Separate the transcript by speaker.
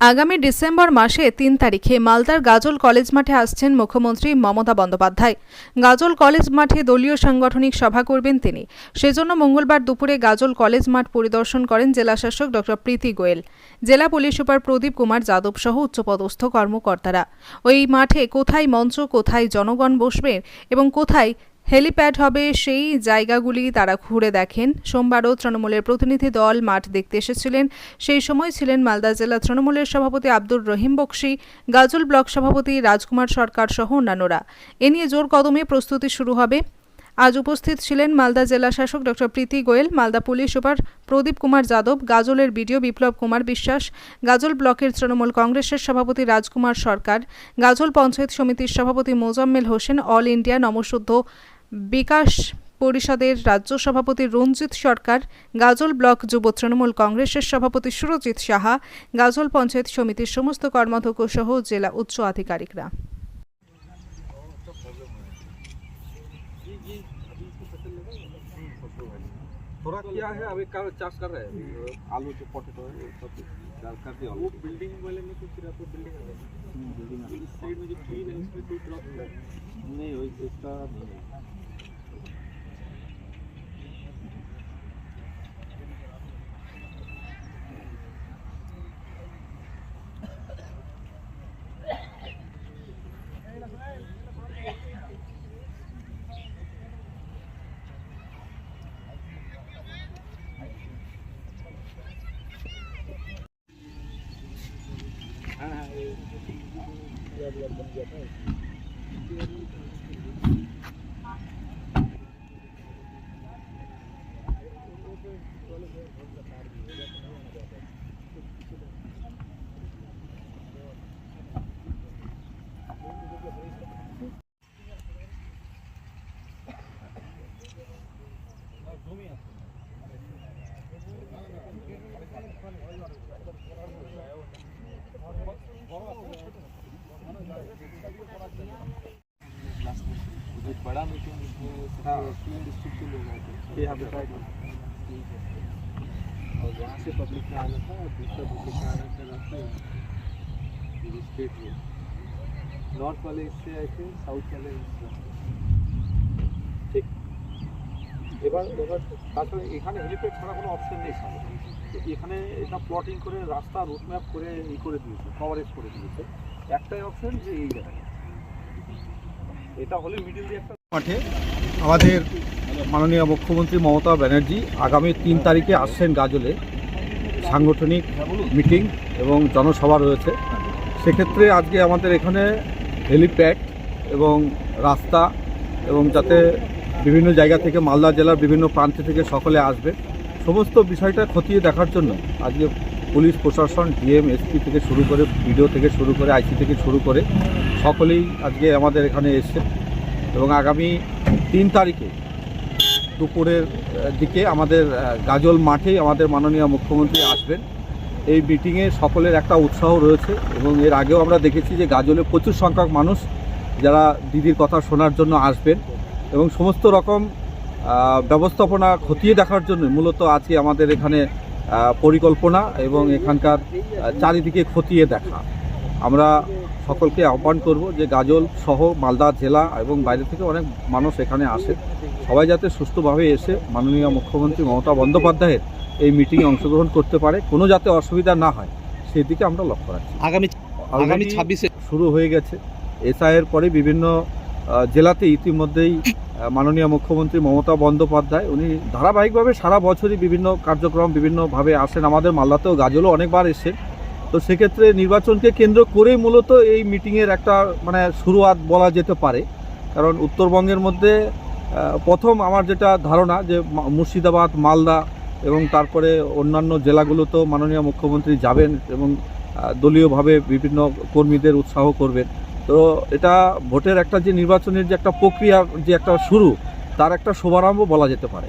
Speaker 1: আগামী ডিসেম্বর মাসে তিন তারিখে মালদার গাজল কলেজ মাঠে আসছেন মুখ্যমন্ত্রী মমতা বন্দ্যোপাধ্যায়। গাজল কলেজ মাঠে দলীয় সাংগঠনিক সভা করবেন তিনি। সেজন্য মঙ্গলবার দুপুরে গাজল কলেজ মাঠ পরিদর্শন করেন জেলাশাসক ডক্টর প্রীতি গোয়েল। জেলা পুলিশ সুপার প্রদীপ কুমার যাদব সহ উচ্চপদস্থ কর্মকর্তারা। ওই মাঠে কোথায় মঞ্চ, কোথায় জনগণ বসবে এবং কোথায় হেলিপ্যাড হবে, সেই জায়গাগুলি তারা ঘুরে দেখেন। সোমবারও তৃণমূলের প্রতিনিধি দল মাঠ দেখতে এসেছিলেন। সেই সময় ছিলেন মালদা জেলা তৃণমূলের সভাপতি আব্দুর রহিম বক্সি, গাজল ব্লক সভাপতি রাজকুমার সরকার সহ অন্যান্যরা। এ নিয়ে জোর কদমে প্রস্তুতি শুরু হবে। আজ উপস্থিত ছিলেন মালদা জেলা শাসক doctor Priti Goel, Malda police super Pradip Kumar Yadav, গাজলের BDO Biplab Kumar Biswas, Gazole ব্লকের তৃণমূল কংগ্রেসের সভাপতি রাজকুমার সরকার, গাজল পঞ্চায়েত সমিতির সভাপতি মোজাম্মেল হোসেন, অল ইন্ডিয়া নমশুদ্ধ বিকাশ পরিষদের রাজ্য সভাপতি রঞ্জিত সরকার গাজল ব্লক যুব তৃণমূল কংগ্রেসের সভাপতি সুরজিৎ সাহা গাজল পঞ্চায়েত সমিতির সমস্ত কর্মাধ্যক্ষ সহ জেলা উচ্চ আধিকারিকরা
Speaker 2: थोड़ा क्या है अभी कर चाष कर रहे हैं आलू जो पोटेटो है वो सब डाल कर दिया
Speaker 3: वो बिल्डिंग वाले में कुछ फिर आपको बिल्डिंग
Speaker 2: बिल्डिंग
Speaker 3: इस साइड में जो क्लीन है उसमें कोई ड्रॉप
Speaker 2: नहीं इसका नहीं है।
Speaker 3: हाँ हाँ ये याद याद बन गया था जो बड़ा मीटिंग इसमें
Speaker 2: हाँ।
Speaker 3: तीन डिस्ट्रिक्ट के लोग आए थे
Speaker 2: ये यहाँ पे साइड
Speaker 3: ठीक है और वहाँ से पब्लिक का आना था और दूसरा दूसरे का आना था रास्ता ये स्टेट में नॉर्थ वाले इससे आए थे साउथ वाले इससे
Speaker 2: ঠিক এবার এবার তাছাড়া এখানে হেলিপ্যাড ছাড়া কোনো অপশন নেই সামনে তো এখানে এটা প্লটিং করে রাস্তা রুট ম্যাপ করে ই করে দিয়েছে কভারেজ করে দিয়েছে একটাই অপশন যে এই জায়গায়
Speaker 4: মাঠে আমাদের মাননীয় মুখ্যমন্ত্রী মমতা ব্যানার্জি আগামী তিন তারিখে আসছেন গাজলে। সাংগঠনিক মিটিং এবং জনসভা রয়েছে। সেক্ষেত্রে আজকে আমাদের এখানে হেলিপ্যাড এবং রাস্তা এবং যাতে বিভিন্ন জায়গা থেকে মালদা জেলার বিভিন্ন প্রান্ত থেকে সকলে আসবে। সমস্ত বিষয়টা খতিয়ে দেখার জন্য আজকে পুলিশ প্রশাসন, ডিএম, এসপি থেকে শুরু করে বিডিও থেকে শুরু করে আইসি থেকে শুরু করে সকলেই আজকে আমাদের এখানে এসছে এবং আগামী তিন তারিখে দুপুরের দিকে আমাদের গাজল মাঠেই আমাদের মাননীয় মুখ্যমন্ত্রী আসবেন। এই মিটিংয়ে সকলের একটা উৎসাহ রয়েছে এবং এর আগেও আমরা দেখেছি যে গাজলে প্রচুর সংখ্যক মানুষ যারা দিদির কথা শোনার জন্য আসবেন এবং সমস্ত রকম ব্যবস্থাপনা খতিয়ে দেখার জন্য মূলত আজকে আমাদের এখানে পরিকল্পনা এবং এখানকার চারিদিকে খতিয়ে দেখা। আমরা সকলকে আহ্বান করব যে গাজল সহ মালদা জেলা এবং বাইরে থেকে অনেক মানুষ এখানে আসে। সবাই যাতে সুস্থভাবে এসে মাননীয় মুখ্যমন্ত্রী মমতা বন্দ্যোপাধ্যায়ের এই মিটিংয়ে অংশগ্রহণ করতে পারে। কোনো যাতে অসুবিধা না হয় সেদিকে আমরা লক্ষ্য রাখছি।
Speaker 5: আগামী আগামী ছাব্বিশে
Speaker 4: শুরু হয়ে গেছে। এসআইয়ের পরে বিভিন্ন জেলাতে ইতিমধ্যেই মাননীয় মুখ্যমন্ত্রী মমতা বন্দ্যোপাধ্যায়, উনি ধারাবাহিকভাবে সারা বছরই বিভিন্ন কার্যক্রম বিভিন্নভাবে আসেন। আমাদের মালদাতেও গাজলও অনেকবার এসেছেন। তো সেক্ষেত্রে নির্বাচনকে কেন্দ্র করেই মূলত এই মিটিংয়ের একটা মানে শুরুয়াত বলা যেতে পারে। কারণ উত্তরবঙ্গের মধ্যে প্রথম আমার যেটা ধারণা যে মুর্শিদাবাদ, মালদা এবং তারপরে অন্যান্য জেলাগুলোতেও মাননীয় মুখ্যমন্ত্রী যাবেন এবং দলীয়ভাবে বিভিন্ন কর্মীদের উৎসাহ করবেন। তো এটা ভোটের একটা যে নির্বাচনের যে একটা প্রক্রিয়া, যে একটা শুরু, তার একটা শুভারম্ভ বলা যেতে পারে।